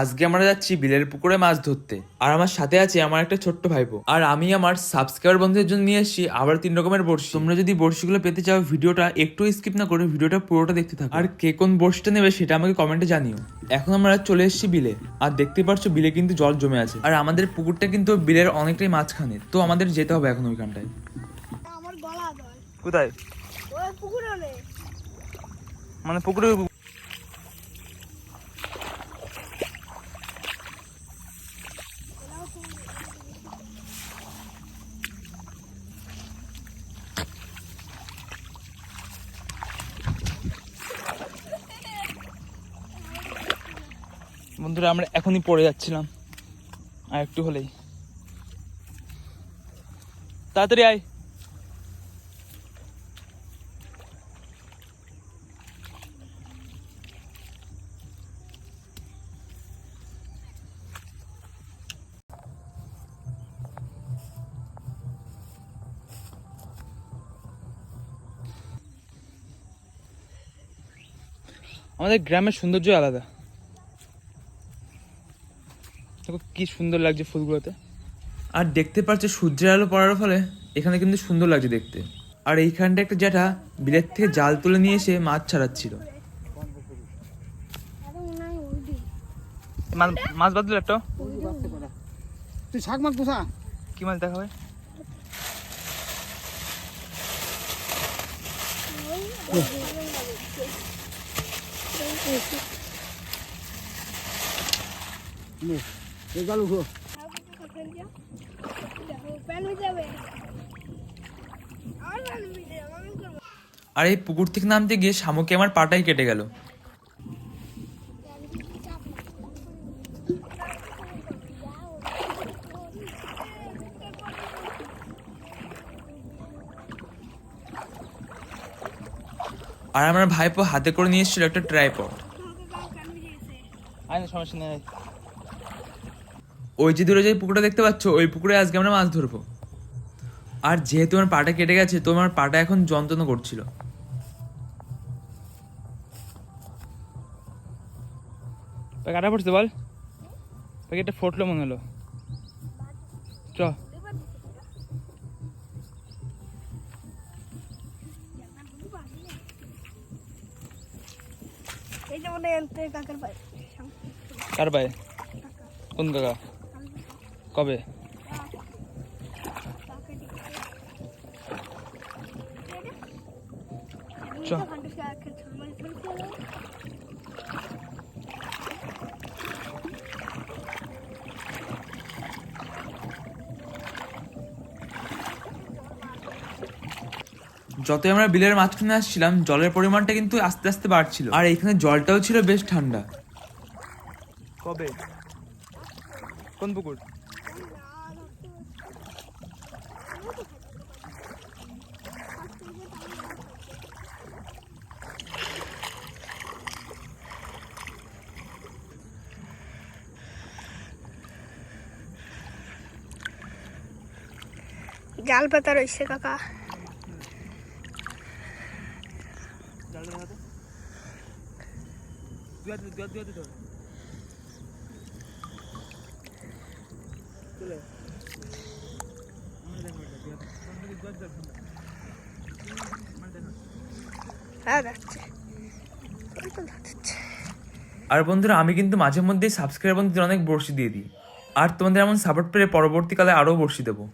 আজকে আমরা যাচ্ছি বিলের পুকুরে মাছ ধরতে। আর আমার সাথে আছে আমার একটা ছোট্ট ভাইপো। আর আমি আমার সাবস্ক্রাইবার বন্ধুদের জন্য নিয়ে এসেছি আবার তিন রকমের বড়শি। তোমরা যদি বড়শিগুলো পেতে চাও ভিডিওটা একটু স্কিপ না করে ভিডিওটা পুরোটা দেখতে থাকো। আর কে কোন বড়শিটা নেবে সেটা আমাকে কমেন্টে জানিও। এখন আমরা চলে এসেছি বিলে। আর দেখতে পাচ্ছ বিলে কিন্তু জল জমে আছে। আর আমাদের পুকুরটা কিন্তু বিলের অনেকটাই মাঝখানে। তো আমাদের যেতে হবে এখন ওইখানটায়। আমার গলা ধর। কোথায়? ওই পুকুরে নেই মানে পুকুরে বন্ধুরা আমরা এখনই পড়ে যাচ্ছিলাম। আর একটু হলেই। তাড়াতাড়ি আয়। আমাদের গ্রামের সৌন্দর্য আলাদা। দেখো কি সুন্দর লাগছে ফুলগুলোতে। আর দেখতে পাচ্ছ সূর্যের আলো পড়ার ফলে এখানে কিন্তু সুন্দর লাগছে দেখতে। আর এইখানটা একটা জ্যাঠা বিলের থেকে জাল তুলে নিয়ে এসে মাছ ছাড়াচ্ছিল। মাছ বাদল একটা? তুই শাক মাছ পোষা? কি মাছ প্যান হয়ে আর হয়ে এই পুকুর থেকে নামতে গিয়ে শামুকে আমার পাটাই কেটে গেল। আর আমার ভাইপো হাতে করে নিয়ে এসেছিল একটা ট্রাইপড। আয় সমস্যা নেই। ওই যে দূরে যে পুকুরটা দেখতে পাচ্ছ ওই পুকুরে আজকে আমরা মাছ ধরবো। আর যেহেতু আমার পাটা কেটে গেছে তো আমার পাটা এখন যন্ত্রণা করছিল। কাটা পড়ছে বল। প্যাকেটটা ফুটলো মনে হলো। চ। এই যে মনে এনতে কাকের পাই কার পায়ে কোন কাকা? কবে? চ। যতই আমরা বিলের মাঝখানে আসছিলাম জলের পরিমাণটা কিন্তু আস্তে আস্তে বাড়ছিল। আর এখানে জলটাও ছিল বেশ ঠান্ডা। কবে? কোন পুকুর? জাল পাতা রয়েছে কাকা। হ্যাঁ যাচ্ছে এই তো যাচ্ছে আর বন্ধুরা আমি কিন্তু মাঝে মধ্যেই সাবস্ক্রাইব বন্ধুদের অনেক বর্ষি দিয়ে দিই। আর তোমাদের এমন সাপোর্ট পেলে পরবর্তীকালে আরও বর্ষি দেবো।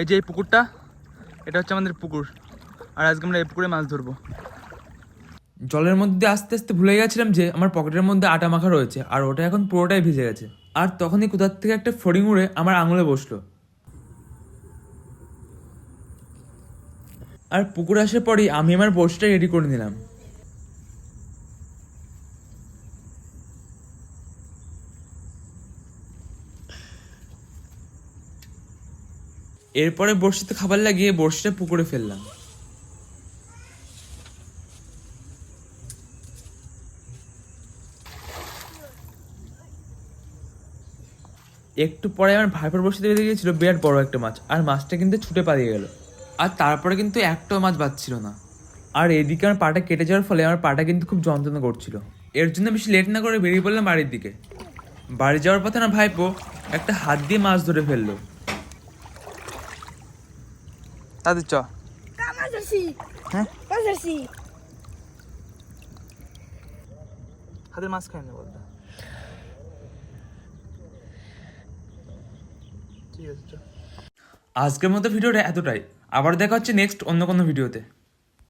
এই যে এই পুকুরটা এটা হচ্ছে আমাদের পুকুর। আর আজকে আমরা এই পুকুরে মাছ ধরবো। জলের মধ্যে আস্তে আস্তে ভুলে গেছিলাম যে আমার পকেটের মধ্যে আটা মাখা রয়েছে আর ওটা এখন পুরোটাই ভিজে গেছে। আর তখনই কোথার থেকে একটা ফড়িং উড়ে আমার আঙুলে বসল। আর পুকুর আসার পরেই আমি আমার বসটা রেডি করে নিলাম। এরপরে বড়শিতে খাবার লাগিয়ে বড়শিটা পুকুরে ফেললাম। একটু পরে আমার ভাইপার বসিতে বেঁধে গিয়েছিল বিরাট বড় একটা মাছ। আর মাছটা কিন্তু ছুটে পালিয়ে গেল। আর তারপরে কিন্তু একটাও মাছ বাঁচছিল না। আর এদিকে আমার পাটা কেটে যাওয়ার ফলে আমার পাটা কিন্তু খুব যন্ত্রণা করছিল। এর জন্য বেশি লেট না করে বেরিয়ে পড়লাম বাড়ির দিকে। বাড়ি যাওয়ার পথে না ভাইপো একটা হাত দিয়ে মাছ ধরে ফেলল। তাদের চ। হ্যাঁ? হাতের মাছ খায় না বলতে ঠিক আছে আজকের মতো ভিডিওটা এতটাই। আবার দেখা হচ্ছে নেক্সট অন্য কোনো ভিডিওতে।